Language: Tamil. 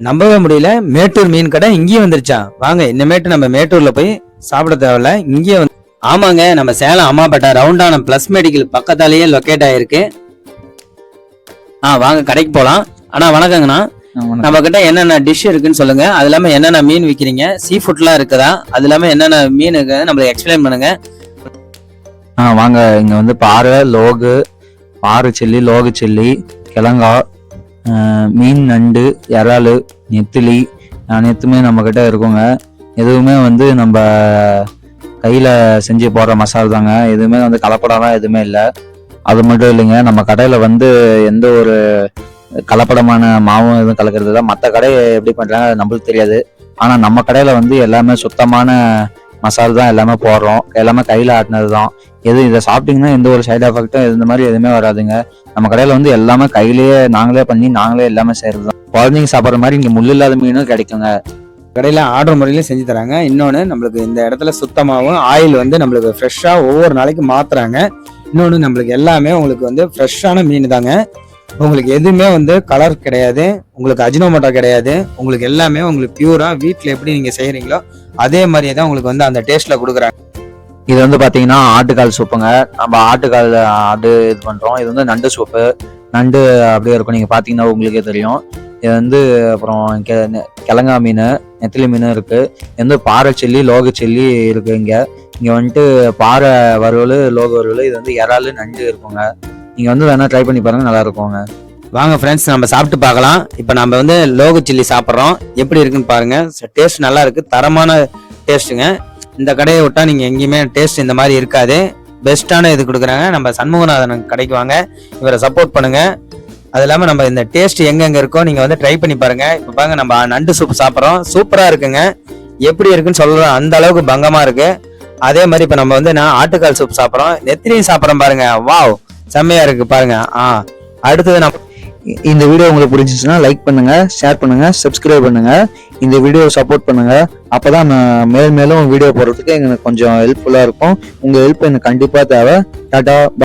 நம்பவே முடியல. மேட்டூர் மீன் கடை இங்கேயும் வந்துருச்சா? வாங்க இனிமேட்டு நம்ம மேட்டூர்ல போய் சாப்பிட தேவையில்ல. இங்கேயே வந்து ஆமாங்க நம்ம சேலம் அம்மாப்பேட்டை ரவுண்டான பிளஸ் மெடிக்கல் பக்கத்தாலேயே லொக்கேட் ஆயிருக்கு. ஆ வாங்க கடைக்கு போலாம். அண்ணா வணக்கங்கண்ணா. நம்ம கிட்ட என்னென்ன டிஷ் இருக்குன்னு சொல்லுங்க. அது இல்லாம என்னென்ன மீன் விக்கிறீங்க? சீ ஃபுட்லாம் இருக்குதா? அது இல்லாம என்னென்ன மீன் இருக்கு நம்மளுக்கு எக்ஸ்பிளைன் பண்ணுங்க. ஆ வாங்க இங்க வந்து பாறை லோகு பாறை சில்லி லோகு சில்லி கிழங்கா மீன் நண்டு இறாலு நெத்திலி அனைத்துமே நம்மக்கிட்ட இருக்குங்க. எதுவுமே வந்து நம்ம கையில் செஞ்சு போடுற மசால் தாங்க. எதுவுமே வந்து கலப்படம்லாம் எதுவுமே இல்லை. அது மட்டும் இல்லைங்க நம்ம கடையில் வந்து எந்த ஒரு கலப்படமான மாவும் எதுவும் கலக்கிறது இல்லை. மற்ற கடையை எப்படி பண்ணுறாங்க அது நம்மளுக்கு தெரியாது. ஆனால் நம்ம கடையில் வந்து எல்லாமே சுத்தமான மசால் தான் எல்லாமே போடுறோம். எல்லாமே கையில் ஆட்டினது தான் எது இதை சாப்பிட்டீங்கன்னா எந்த ஒரு சைடு எஃபெக்ட்டும் இந்த மாதிரி எதுவுமே வராதுங்க. நம்ம கடையில வந்து எல்லாமே கையிலேயே நாங்களே பண்ணி நாங்களே எல்லாமே செய்யறது தான் குழந்தைங்க சாப்பிட்ற மாதிரி இங்கே முள் இல்லாத மீனும் கிடைக்குங்க. கடையில் ஆர்டர் முறையிலையும் செஞ்சு தராங்க. இன்னொன்று நம்மளுக்கு இந்த இடத்துல சுத்தமாகவும் ஆயில் வந்து நம்மளுக்கு ஃப்ரெஷ்ஷாக ஒவ்வொரு நாளைக்கு மாற்றுறாங்க இன்னொன்று நம்மளுக்கு எல்லாமே உங்களுக்கு வந்து ஃப்ரெஷ்ஷான மீன் தாங்க உங்களுக்கு எதுவுமே வந்து கலர் கிடையாது. உங்களுக்கு அஜினோமோட்டோ கிடையாது. உங்களுக்கு எல்லாமே உங்களுக்கு பியூராக வீட்டில் எப்படி நீங்கள் செய்கிறீங்களோ அதே மாதிரியே தான் உங்களுக்கு வந்து அந்த டேஸ்ட்டில் கொடுக்குறாங்க. இது வந்து பார்த்தீங்கன்னா ஆட்டுக்கால் சூப்புங்க. நம்ம ஆட்டுக்கால் ஆடு இது பண்ணுறோம் இது வந்து நண்டு சூப்பு. நண்டு அப்படியே இருக்கும். நீங்கள் பார்த்தீங்கன்னா உங்களுக்கே தெரியும். இது வந்து அப்புறம் கெ- நெ- கிழங்கா மீன் நெத்திலி மீன் இருக்குது இது வந்து பாறை சில்லி லோக சில்லி இருக்குது இங்கே. இங்கே வந்துட்டு பாறை வறுவல் லோக வறுவல் இது வந்து இறாலு நண்டு இருக்குங்க. நீங்கள் வந்து வேணால் ட்ரை பண்ணி பாருங்கள் நல்லா இருக்குங்க. வாங்க ஃப்ரெண்ட்ஸ் நம்ம சாப்பிட்டு பார்க்கலாம். இப்போ நம்ம வந்து லோக சில்லி சாப்பிட்றோம். எப்படி இருக்குன்னு பாருங்கள் டேஸ்ட் நல்லா இருக்குது தரமான டேஸ்ட்டுங்க. இந்த கடையை விட்டால் நீங்கள் எங்கேயுமே டேஸ்ட் இந்த மாதிரி இருக்காது. பெஸ்ட்டான இது கொடுக்குறாங்க. நம்ம சண்முகநாதன் கடைக்கு வாங்க. இவரை சப்போர்ட் பண்ணுங்கள் அது இல்லாமல் நம்ம இந்த டேஸ்ட் எங்கெங்கே இருக்கோ நீங்கள் வந்து ட்ரை பண்ணி பாருங்க. இப்போ பாருங்க நம்ம நண்டு சூப் சாப்பிட்றோம். சூப்பராக இருக்குங்க. எப்படி இருக்குன்னு சொல்கிறோம் அந்த அளவுக்கு பங்கமாக இருக்குது அதே மாதிரி இப்போ நம்ம வந்து நான் ஆட்டுக்கால் சூப் சாப்பிட்றோம். நெத்திரியும் சாப்பிட்றோம் பாருங்க. வாவ் செம்மையாக இருக்குது பாருங்க. ஆ அடுத்தது நம்ம இந்த வீடியோ உங்களுக்கு பிடிச்சிச்சுன்னா லைக் பண்ணுங்கள் ஷேர் பண்ணுங்கள் சப்ஸ்கிரைப் பண்ணுங்கள் இந்த வீடியோவை சப்போர்ட் பண்ணுங்க. அப்பதான் நான் மேல் மேலும் வீடியோ போடுறதுக்கு எங்களுக்கு கொஞ்சம் ஹெல்ப்ஃபுல்லா இருக்கும். உங்க ஹெல்ப் எனக்கு கண்டிப்பா தேவை. டாடா